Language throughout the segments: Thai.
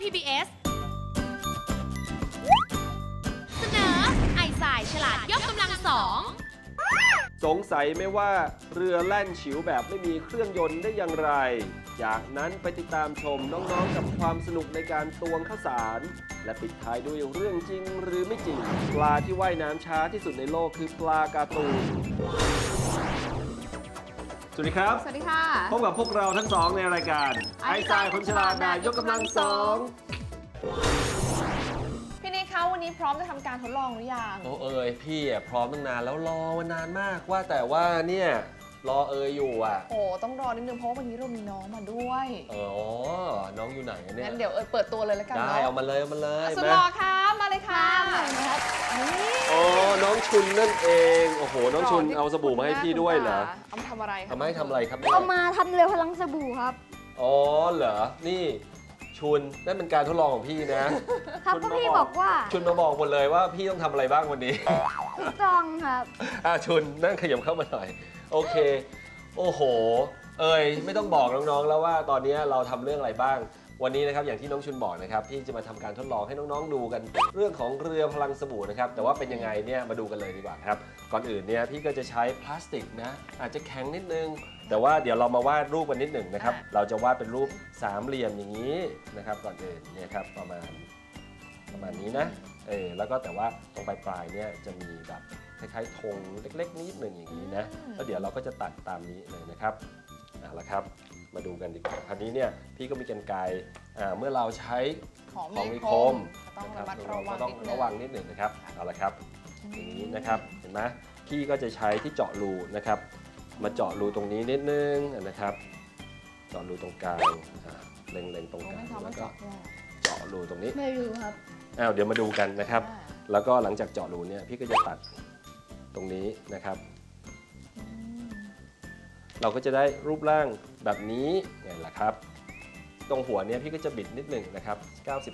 PBS เสนอไอสายฉลาดยกกำลังสองสงสัยไหมว่าเรือแล่นฉิวแบบไม่มีเครื่องยนต์ได้อย่างไร จากนั้นไปติดตามชมน้องๆกับความสนุกในการตวงข้าวสาร และปิดท้ายด้วยเรื่องจริงหรือไม่จริง ปลาที่ว่ายน้ำช้าที่สุดในโลกคือปลาการ์ตูน สวัสดีครับ สวัสดีค่ะ พบกับพวกเราทั้งสองในรายการไอ้ไอ้ทรารายยคนฉลาดนายกกำลังสองพี่นิกคะวันนี้พร้อมจะทำการทดลองหรือยัง โอ้เอ๋ยพี่อะพร้อมตั้งนานแล้วรอมานานมากว่าแต่ว่าเนี่ย รอเอ๋ยอยู่อะ โอ้ต้องรอนิดนึงเพราะว่าวันนี้เรามีน้องมาด้วยเอออ๋อ น้องอยู่ไหนอะเนี่ยงั้นเดี๋ยวเอยเปิดตัวเลยแล้วกันได้เนาะเอามาเลยเอามาเลยสุดมาหล่อครับมาเลยค่ะนี่โอ้น้องชุนนั่นเอง โอ้โห น้องชุนเอาสบู่มาให้พี่ด้วยเหรอเอามาทำอะไรคะทำไมทำอะไรครับเนี่ยเอามาทำเรือพลังสบู่ครับ อ๋อเหรอ นี่ชุนนั่นเป็นการทดลองของพี่นะ ครับคุณก็มาพี่บอกบอกว่าชุนมาบอกหมดเลยว่าพี่ต้องทำอะไรบ้างวันนี้ ถูกต้องครับ อะชุนนั่งขยับเข้ามาหน่อย โอเค โอ้โห เอ้ยไม่ต้องบอกน้องๆ แล้วว่าตอนนี้เราทำเรื่องอะไรบ้าง วันนี้นะครับอย่างที่น้องชุนบอกนะครับพี่จะมาทำการทดลองให้น้องๆดูกัน เรื่องของเรือพลังสบู่นะครับแต่ว่าเป็นยังไงเนี่ยมาดูกันเลยดีกว่าครับก่อนอื่นเนี่ยพี่ก็จะใช้พลาสติกนะอาจจะแข็งนิดนึง แต่ว่าเดี๋ยวเรามาวาดรูปกันนิดหนึ่งนะครับเราจะวาดเป็นรูปสามเหลี่ยมอย่างนี้นะครับก่อนอื่นเนี่ยครับประมาณประมาณนี้นะเออแล้วก็แต่ว่าตรงปลายปลายๆเนี่ยจะมีแบบ คล้ายๆธงเล็ก ๆ นิดหนึ่งอย่างนี้นะแล้วเดี๋ยวเราก็จะตัดตามนี้เลยนะครับเอาละครับ มาดูกันดีกว่าคราวนี้เนี่ยพี่ก็มีกันไกรอ่าเมื่อเราใช้ของของมีมีคคมมก็ต้องนะคระรับมัดระวังเราก็ต้องนิดนึงระวังนิดหนึ่งนะครับเอาละครับอย่างนี้นะครับเห็นไหมพี่ก็จะใช้ที่เจาะรูนะครับ มาเจาะรูตรงนี้นิดนึงนะครับ เจาะรูตรงกลางอ่าเล็งๆตรงโอ้กลางไม่ทำแล้มันวก็เจาะด้วยเจาะรูตรงนี้ไม่รู้ครับอ้าวเดี๋ยวมาดูกันนะครับอ่าแล้วก็หลังจากเจาะรูเนี่ยพี่ก็จะตัด ตรงนี้นะครับอืมเราก็จะได้รูปร่างแบบนี้ไงล่ะครับ ตรงหัวเนี่ยพี่ก็จะบิดนิดหนึ่งนะครับ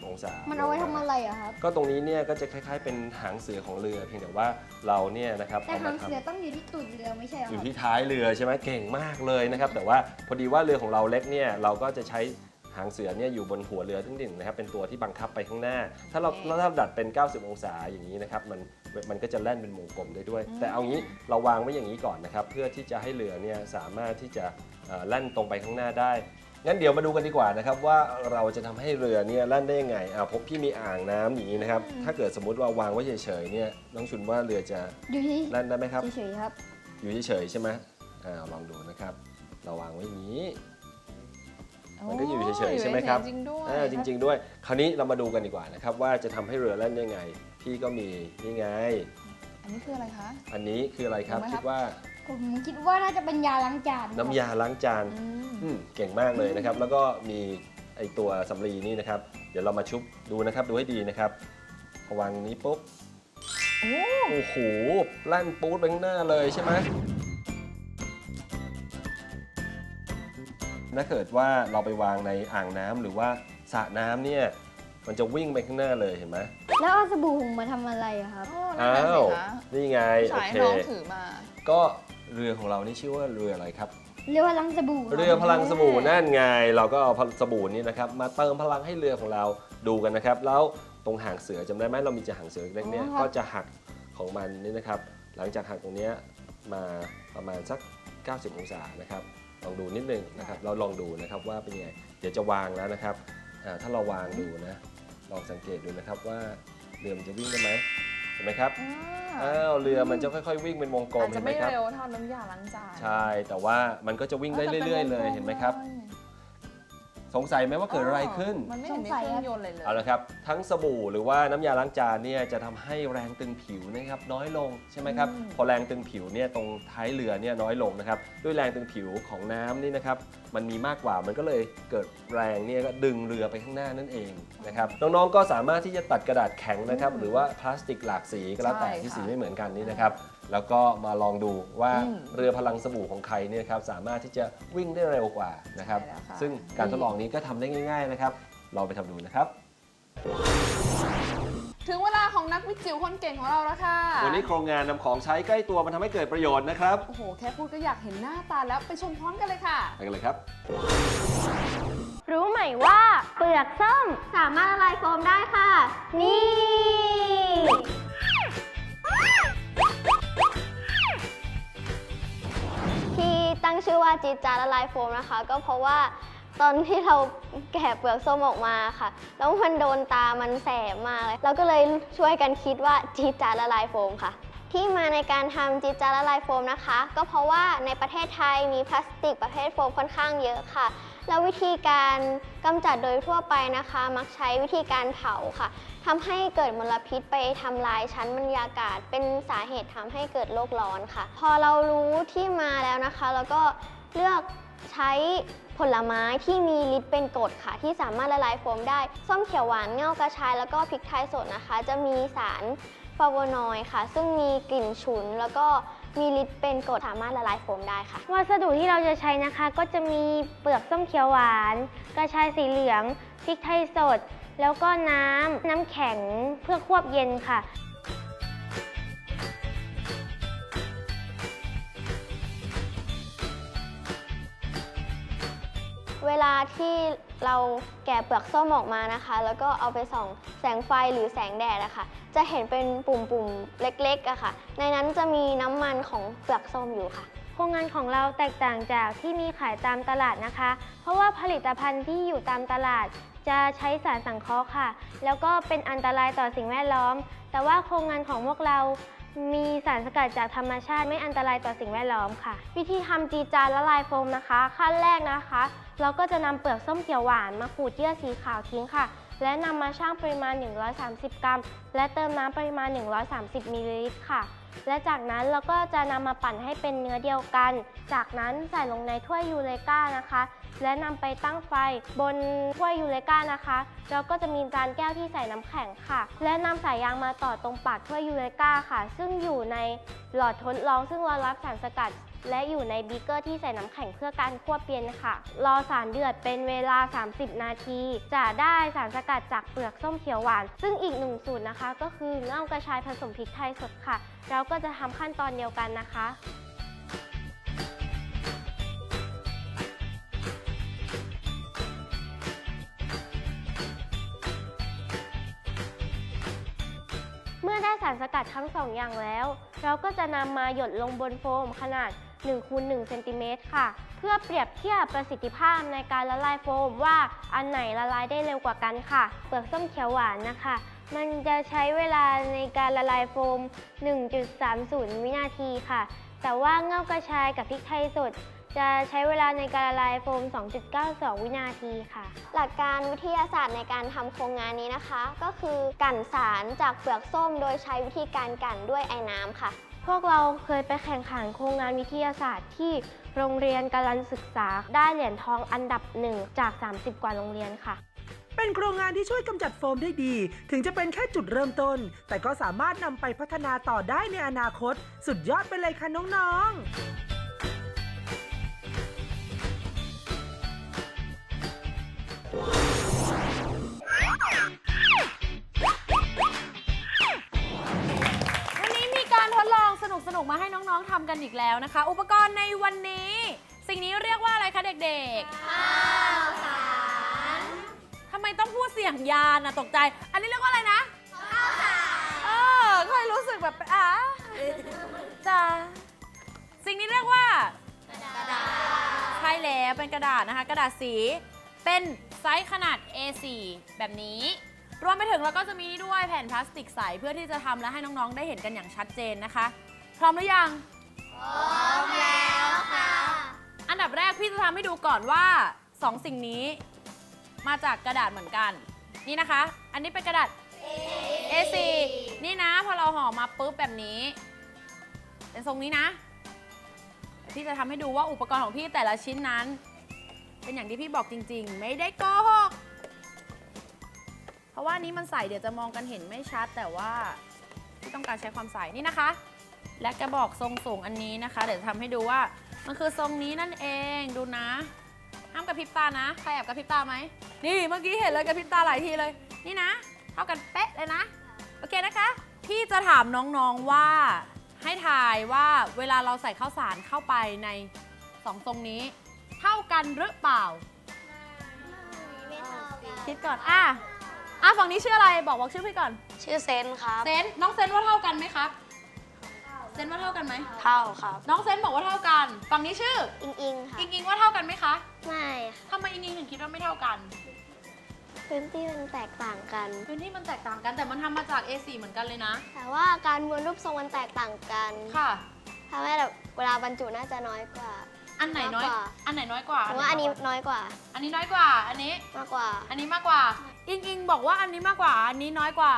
90 องศา มัมันเอาไว้ทำอะไรอะครับ ก็ตรงนี้เนี่ยก็จะคล้าย ๆ เป็นหางเสือของเรือ เพียงแต่ว่าเราเนี่ยนะครับแต่เอาหามางเสือทำต้องอยู่ที่ตูดเรือไม่ใช่เหรออคยู่รับที่ท้ายเรือใช่ไหมเก่งมากเลยนะครับ แต่ว่าพอดีว่าเรือของเราเล็กเนี่ยเราก็จะใช้หางเสือเนี่ยอยู่บนหัวเรือทั้งดิ่งนะครับ เป็นตัวที่บังคับไปข้างหน้า ถ้าเราถ้าเราดัดเป็น 90 องศาอย่างนี้นะครับ มัน มันก็จะแล่นเป็นวงกลมได้ด้วย แต่เอางี้เราวางไว้อย่างนี้ก่อนนะครับเพื่อที่จะให้เรือเนี่ยสามารถที่จะเอ่อแล่นตรงไปข้างหน้าได้งั้นเดี๋ยวมาดูกันดีกว่านะครับว่าเราจะทำให้เรือเนี่ยแล่นได้ยังไงอ่าพบพี่มีอ่างน้ำอย่างนี้นะครับ ถ้าเกิดสมมุติว่าวางไว้เฉยๆเนี่ยน้องชุนว่าเรือจะอยู่ที่แล่นได้ไหมครับเฉยๆครับ อยู่เฉยๆใช่ไหมอ่าลองดูนะครับ เราวางไว้อย่างนี้ มันก็อยู่เฉยๆใช่ไหมครับจริงๆด้วยอ่าจริง ๆ ด้วย คราวนี้เรามาดูกันดีกว่านะครับว่าจะทำให้เรือแล่นได้ไง พี่ก็มีนี่ไง อันนี้คืออะไรคะ อันนี้คืออะไรครับ รู้ไหมครับคิดว่าผมคิดว่าน่าจะเป็นยาล้างจานครับน้ำยาล้างจาน อืมอืมเก่งมากเลยนะครับ แล้วก็มีไอตัวสำลีนี่นะครับ เดี๋ยวเรามาชุบดูนะครับ ดูให้ดีนะครับพอวางนี้ปุ๊บ โอ้โอ้โห ลั่นปูดไปข้างหน้าเลยใช่ไหมถ้าเกิดว่าเราไปวางในอ่างน้ำหรือว่าสระน้ำเนี่ย มันจะวิ่งไปข้างหน้าเลยเห็นไหมแล้วเอาสบู่ผมมาทำอะไรอะครับนั่นอ้าน่ะว สิคะนี่ไงโอสายเค น้องถือมา ก็เรือของเรานี่ชื่อว่าเรืออะไรครับ เรือพลังสบู่คบเรือพลังสบู่นั่นไง เราก็เอาสบู่นี้นะครับ มาเติมพลังให้เรือของเราดูกันนะครับ แล้วตรงหางเสือจำได้ไหมเรามีจะหางเสือเล็กๆเนี่ยก็จะหักของมันนี่นะครับ หลังจากหักตรงเนี้ยมาประมาณสัก 90 องศานะครับลองดูนิดนึงนะครับเราลองดูนะครับว่าเป็นยังไงเดี๋ยวจะวางแล้วนะครับอ่าถ้าเราวางดูนะ ลองสังเกตดูนะครับว่าเรือมันจะวิ่งได้ไหมเห็นไหมครับอ่าอ้าวเรือมันจะค่อยๆ วิ่งเป็นวงกลมอาจเห็จะนไหมไม่ครับ เร็วเท่าน้ำยาล้างจานใช่ แต่ว่ามันก็จะวิ่งได้เรื่อย ๆ เลย เห็นไหมครับ สงสัยไหมว่าเกิดอะไรขึ้น มันไม่เห็นมีเครื่องยนต์เลยเลย เอาละครับ ทั้งสบู่หรือว่าน้ำยาล้างจานเนี่ยจะทำให้แรงตึงผิวนะครับน้อยลงใช่ไหมครับ อืม พอแรงตึงผิวเนี่ยตรงท้ายเรือเนี่ยน้อยลงนะครับ ด้วยแรงตึงผิวของน้ำนี่นะครับ มันมีมากกว่ามันก็เลยเกิดแรงเนี่ยก็ดึงเรือไปข้างหน้านั่นเองนะครับ น้องๆก็สามารถที่จะตัดกระดาษแข็งนะครับ หรือว่าพลาสติกหลากสีก็แล้วแต่ที่สีไม่เหมือนกันนี่นะครับ แล้วก็มาลองดูว่าเรือพลังสบู่ของใครเนี่ยครับสามารถที่จะวิ่งได้เร็วกว่านะครับ ใช่แล้วค่ะ ซึ่งการทดลองนี้ก็ทำได้ง่าย ๆนะครับ ลองไปทำดูนะครับ ถึงเวลาของนักวิจิ๋วคนเก่งของเราแล้วค่ะวันนี้โครงงานนำของใช้ใกล้ตัวมาทำให้เกิดประโยชน์นะครับโอ้โห แค่พูดก็อยากเห็นหน้าตาแล้วไปชมพร้อมกันเลยค่ะ ไปกันเลยครับ รู้ไหมว่าเปลือกส้มสามารถละลายโฟมได้ค่ะ นี่ ตั้งชื่อว่าจีดจาร์ละลายโฟมนะคะ ก็เพราะว่าตอนที่เราแกะเปลือกส้มออกมาค่ะ แล้วมันโดนตามันแสบมากเลยเราก็เลยช่วยกันคิดว่าจีดจาร์ละลายโฟมค่ะ ที่มาในการทำจีดจาร์ละลายโฟมนะคะ ก็เพราะว่าในประเทศไทยมีพลาสติกประเภทโฟมค่อนข้างเยอะค่ะ แล้ววิธีการกำจัดโดยทั่วไปนะคะ มักใช้วิธีการเผาค่ะทำให้เกิดมลพิษไปทำลายชั้นบรรยากาศ เป็นสาเหตุทำให้เกิดโลกร้อนค่ะ พอเรารู้ที่มาแล้วนะคะ แล้วก็เลือกใช้ผลไม้ที่มีฤทธิ์เป็นกรดค่ะ ที่สามารถละลายโฟมได้ ส้มเขียวหวานเง่ากระชาย แล้วก็พริกไทยสดนะคะ จะมีสารฟลาโวนอยด์ค่ะ ซึ่งมีกลิ่นฉุนแล้วก็ มีฤทธิ์เป็นกรดสามารถละลายโฟมได้ค่ะ วัสดุที่เราจะใช้นะคะ ก็จะมีเปลือกส้มเขียวหวาน กระชายสีเหลืองพริกไทยสด แล้วก็น้ำน้ำแข็งเพื่อควบเย็นค่ะเวลาที่เราแกะเปลือกส้มออกมานะคะ แล้วก็เอาไปส่องแสงไฟหรือแสงแดดอะคะ จะเห็นเป็นปุ่มๆ เล็กๆอะค่ะ ในนั้นจะมีน้ำมันของเปลือกส้มอยู่ค่ะ โครงงานของเราแตกต่างจากที่มีขายตามตลาดนะคะ เพราะว่าผลิตภัณฑ์ที่อยู่ตามตลาด จะใช้สารสังเคราะห์ค่ะ แล้วก็เป็นอันตรายต่อสิ่งแวดล้อม แต่ว่าโครงงานของพวกเรามีสารสกัดจากธรรมชาติไม่อันตรายต่อสิ่งแวดล้อมค่ะ วิธีทำจีจานละลายโฟมนะคะ ขั้นแรกนะคะ เราก็จะนำเปลือกส้มเขียวหวานมาขูดเยื่อสีขาวทิ้งค่ะ และนำมาชั่งปริมาณ 130 กรัม และเติมน้ำปริมาณ 130 มิลลิลิตรค่ะ และจากนั้นเราก็จะนำมาปั่นให้เป็นเนื้อเดียวกัน จากนั้นใส่ลงในถ้วยยูเรกานะคะ และนำไปตั้งไฟบนถ้วยยูเรกานะคะแล้วก็จะมีจานแก้วที่ใส่น้ำแข็งค่ะ และนำสายยางมาต่อตรงปากถ้วยยูเรกาค่ะ ซึ่งอยู่ในหลอดทดลอง ซึ่งรองรับสารสกัด และอยู่ในบีเกอร์ที่ใส่น้ำแข็งเพื่อการควบเย็นค่ะ รอสารเดือดเป็นเวลา 30 นาที จะได้สารสกัดจากเปลือกส้มเขียวหวาน ซึ่งอีกหนึ่งสูตรนะคะ ก็คือเง่ากระชายผสมพริกไทยสดค่ะ เราก็จะทำขั้นตอนเดียวกันนะคะ สารสกัดทั้งสองอย่างแล้ว เราก็จะนำมาหยดลงบนโฟมขนาด1คูณ1เซนติเมตรค่ะ เพื่อเปรียบเทียบประสิทธิภาพในการละลายโฟมว่าอันไหนละลายได้เร็วกว่ากันค่ะ เปลือกส้มเขียวหวานนะคะ มันจะใช้เวลาในการละลายโฟม 1.30 วินาทีค่ะ แต่ว่าเงากระชายกับพริกไทยสด จะใช้เวลาในการละลายโฟม 2.92 วินาทีค่ะ หลักการวิทยาศาสตร์ในการทำโครงงานนี้นะคะ ก็คือกั่นสารจากเปลือกส้ม โดยใช้วิธีการกั่นด้วยไอ้น้ำค่ะ พวกเราเคยไปแข่งขันโครงงานวิทยาศาสตร์ที่โรงเรียนกาลันศึกษาได้เหรียญทองอันดับหนึ่งจาก 30 กว่าโรงเรียนค่ะเป็นโครงงานที่ช่วยกำจัดโฟมได้ดี ถึงจะเป็นแค่จุดเริ่มต้น แต่ก็สามารถนำไปพัฒนาต่อได้ในอนาคต สุดยอดไปเลยค่ะน้องๆ กันอีกแล้วนะคะ อุปกรณ์ในวันนี้ สิ่งนี้เรียกว่าอะไรคะเด็กๆข้าวสารทำไมต้องพูดเสียงยานอะตกใจ อันนี้เรียกว่าอะไรนะข้าวสารเออเคยรู้สึกแบบอะจ้าสิ่งนี้เรียกว่ากระดาษใช่แล้วเป็นกระดาษนะคะ กระดาษสีเป็นไซส์ขนาด A4 แบบนี้ รวมไปถึงเราก็จะมีนี่ด้วยแผ่นพลาสติกใสเพื่อที่จะทำและให้น้องๆ ได้เห็นกันอย่างชัดเจนนะคะ พร้อมหรือยังพร้ อมแล้วค่ะอันดับแรกพี่จะทำให้ดูก่อนว่า2สิ่งนี้ มาจากกระดาษเหมือนกัน นี่นะคะ อันนี้เป็นกระดาษ A4 นี่นะ พอเราห่อมาปุ๊บแบบนี้ เป็นทรงนี้นะพี่จะทำให้ดูว่าอุปกรณ์ของพี่แต่ละชิ้นนั้น เป็นอย่างที่พี่บอกจริง ๆ ไม่ได้โกหกเพราะว่านี้มันใสเดี๋ยวจะมองกันเห็นไม่ชัดแต่ว่า ที่ต้องการใช้ความใสนี่นะคะ และกระบอกทรงสูงอันนี้นะคะ เดี๋ยวจะทำให้ดูว่ามันคือทรงนี้นั่นเองดูนะห้ามกระพริบตานะใครแอบกระพริบตาไหมนี่เมื่อกี้เห็นเลยกระพริบตาหลายทีเลย นี่นะ เท่ากันเป๊ะเลยนะ โอเคนะคะพี่จะถามน้องๆว่าให้ทายว่าเวลาเราใส่ข้าวสารเข้าไปในสองทรงนี้ เท่ากันหรือเปล่าไคิดก่อนอะอะฝั่งนี้ชื่ออะไรบอกบอกชื่อพี่ก่อน ชื่อเซนครับ เซนน้องเซนว่าเท่ากันไหมครับ เซนว่าเท่ากันไหม เท่าครับ น้องเซนบอกว่าเท่ากัน ฝั่งนี้ชื่อ อิงอิงค่ะ อิงอิงว่าเท่ากันไหมคะไม่ค่ะทำไมอิงอิงถึงคิดว่าไม่เท่ากันพื้นที่มันแตกต่างกัน พื้นที่มันแตกต่างกันแต่มันทำมาจาก A4 เหมือนกันเลยนะ แต่ว่าการม้วนรูปทรงมันแตกต่างกันค่ะ ทำให้แบบเวลาบรรจุน่าจะน้อยกว่า อันไหนน้อย มากกว่า อันไหนน้อยกว่าหรือว่าอันนี้น้อยกว่า อันนี้น้อยกว่า อันนี้ มากกว่า อันนี้มากกว่า อิงอิงบอกว่าอันนี้มากกว่า อันนี้น้อยกว่า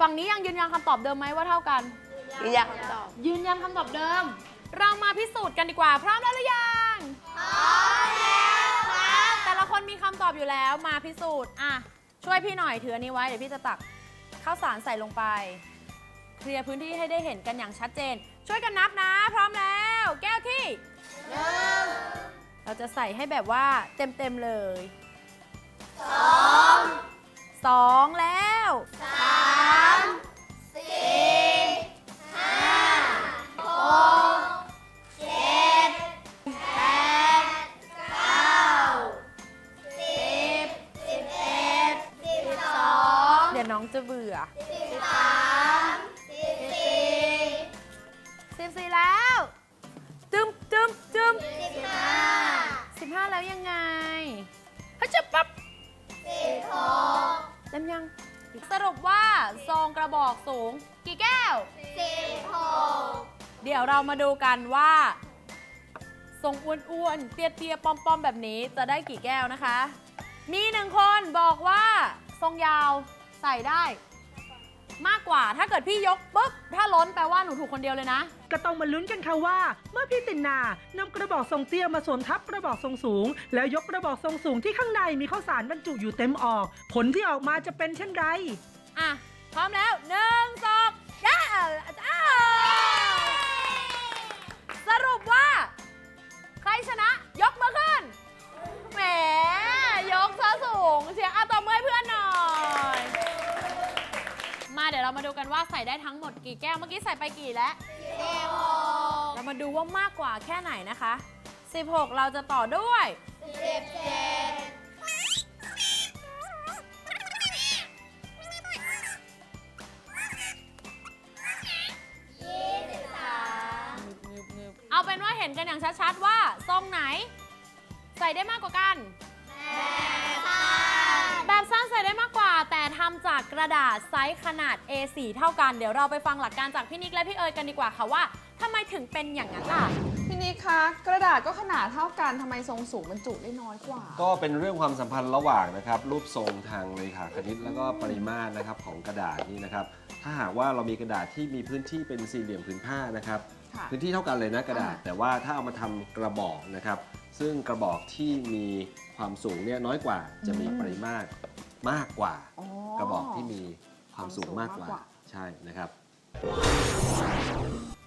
ฝั่งนี้ยังยืนยันคำตอบเดิมไหมว่าเท่ากัน อยากตอบ ยืนยันคำตอบเดิม เรามาพิสูจน์กันดีกว่า พร้อมแล้วหรือยังพร้อมแล้วครับแต่ละคนมีคำตอบอยู่แล้วมาพิสูจน์อะช่วยพี่หน่อยถืออันนี้ไว้เดี๋ยวพี่จะตักข้าวสารใส่ลงไป เคลียร์พื้นที่ให้ได้เห็นกันอย่างชัดเจน ช่วยกันนับนะ พร้อมแล้ว แก้วที่หนึ่งเราจะใส่ให้แบบว่าเต็มเต็มๆเลยสองสองแล้วสาม เดี๋ยวน้องจะเบื่อสิบสี่แล้วจึมจึมจึมสิบห้าแล้วยังไงฮัจะปั๊บสิบหกเต็มยัง สรุปว่าซองกระบอกสูง กี่แก้วสิบหก เดี๋ยวเรามาดูกันว่า ทรงอ้วนๆ เตี้ยๆ ป้อมๆ แบบนี้จะได้กี่แก้วนะคะ มีหนึ่งคนบอกว่าทรงยาวใส่ได้ มากกว่าถ้าเกิดพี่ยกปุ๊บ ถ้าล้นแปลว่าหนูถูกคนเดียวเลยนะ ก็ต้องมาลุ้นกันค่ะว่า เมื่อพี่ตินนานำกระบอกทรงเตี้ยมาสวมทับกระบอกทรงสูง แล้วยกกระบอกทรงสูงที่ข้างในมีข้าวสารบรรจุอยู่เต็มออก ผลที่ออกมาจะเป็นเช่นไร อะ พร้อมแล้วหนึ่งสองย่าอ้า เสียงอาตอมมือให้เพื่อนหน่อย มาเดี๋ยวเรามาดูกันว่าใส่ได้ทั้งหมดกี่แก้ว เมื่อกี้ใส่ไปกี่แล้วเรามาดูว่ามากกว่าแค่ไหนนะคะ 16 เราจะต่อด้วย เอาเป็นว่าเห็นกันอย่างชัดๆว่าทรงไหน ใส่ได้มากกว่ากัน แบบสั้นใส่ได้มากกว่า แต่ทำจากกระดาษไซส์ขนาด A4 เท่ากัน เดี๋ยวเราไปฟังหลักการจากพี่นิกและพี่เอ๋ยกันดีกว่าค่ะว่าทำไมถึงเป็นอย่างนั้นล่ะพี่นิกคะกระดาษก็ขนาดเท่ากันทำไมทรงสูงบรรจุได้น้อยกว่า ก็เป็นเรื่องความสัมพันธ์ระหว่างนะครับ รูปทรงทางเลขาคณิตแล้วก็ปริมาตรนะครับของกระดาษนี่นะครับ ถ้าหากว่าเรามีกระดาษที่มีพื้นที่เป็นสี่เหลี่ยมผืนผ้านะครับ ค่ะ พื้นที่เท่ากันเลยนะกระดาษอ่าแต่ว่าถ้าเอามาทำกระบอกนะครับ ซึ่งกระบอกที่มีความสูงเนี่ยน้อยกว่าจะมีปริมาตรมากกว่า อ๋อ กระบอกที่มีความสูงมากกว่า ความสูงมากกว่า ใช่นะครับ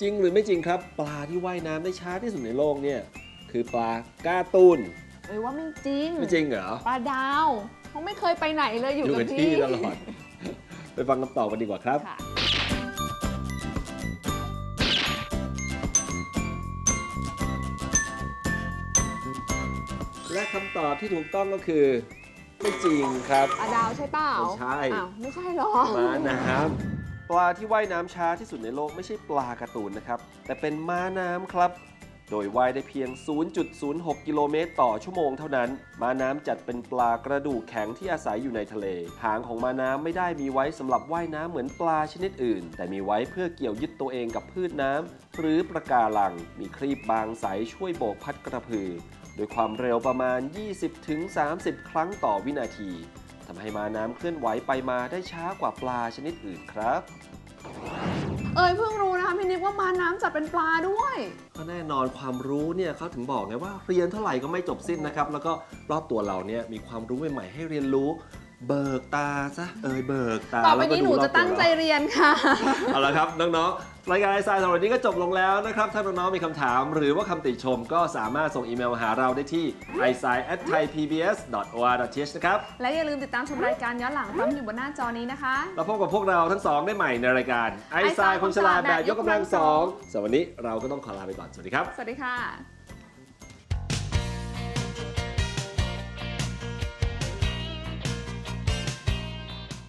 จริงหรือไม่จริงครับ ปลาที่ว่ายน้ำได้ช้าที่สุดในโลกเนี่ยคือปลาก้าตูนเอ้ยว่าไม่จริงไม่จริงเหรอ ปลาดาวเขาไม่เคยไปไหนเลยอยู่อยู่กักับบที่ที่ตลอด ไปฟังคำตอบกันดีกว่าครับ ค่ะ และคำตอบที่ถูกต้องก็คือ ไม่จริงครับปลาดาวใช่เปล่าไม่ใช่ อ้าวไม่ใช่เหรอ ม้าน้ำปลาที่ว่ายน้ำช้าที่สุดในโลกไม่ใช่ปลาการ์ตูนนะครับ แต่เป็นม้าน้ำครับ โดยว่ายได้เพียง 0.06 กิโลเมตรต่อชั่วโมงเท่านั้น ม้าน้ำจัดเป็นปลากระดูกแข็งที่อาศัยอยู่ในทะเล หางของม้าน้ำไม่ได้มีไว้สำหรับว่ายน้ำเหมือนปลาชนิดอื่น แต่มีไว้เพื่อเกี่ยวยึดตัวเองกับพืชน้ำหรือประการัง มีครีบบางใสช่วยโบกพัดกระพือ โดยความเร็วประมาณ 20-30 ครั้งต่อวินาทีทำให้ม้าน้ำเคลื่อนไหวไปมาได้ช้ากว่าปลาชนิดอื่นครับ เอ้ยเพิ่งรู้นะคะพี่นิกว่ามาน้ำจัดเป็นปลาด้วย ก็แน่นอนความรู้เนี่ยเขาถึงบอกไงว่าเรียนเท่าไหร่ก็ไม่จบสิ้นนะครับ แล้วก็รอบตัวเราเนี่ยมีความรู้ใหม่ๆให้เรียนรู้ เบิกตาซะเอยเบิกตาต่อไปแล้วก็นี้หดูนูรอบจะตั้งใจตัวเราเรียนค่ะ เอาละครับน้องๆรายการไอซายสำหรับวันนี้ก็จบลงแล้วนะครับ ถ้าน้องๆมีคำถามหรือว่าคำติชมก็สามารถส่งอีเมลมาหาเราได้ที่ i s i at thaipbs.or.th นะครับ และอย่าลืมติดตามชมรายการย้อนหลังพร้อมอยู่บนหน้าจอนี้นะคะเราพบกับพวกเราทั้งสองได้ใหม่ในรายการไอไอซาซายยคนฉลาดแบบยกกำลังคนฉลาดแบบยกกำลังสสอองงสำหรับวันนี้เราก็ต้องขอลาไปก่อนสวัสดีครับ สวัสดีค่ะ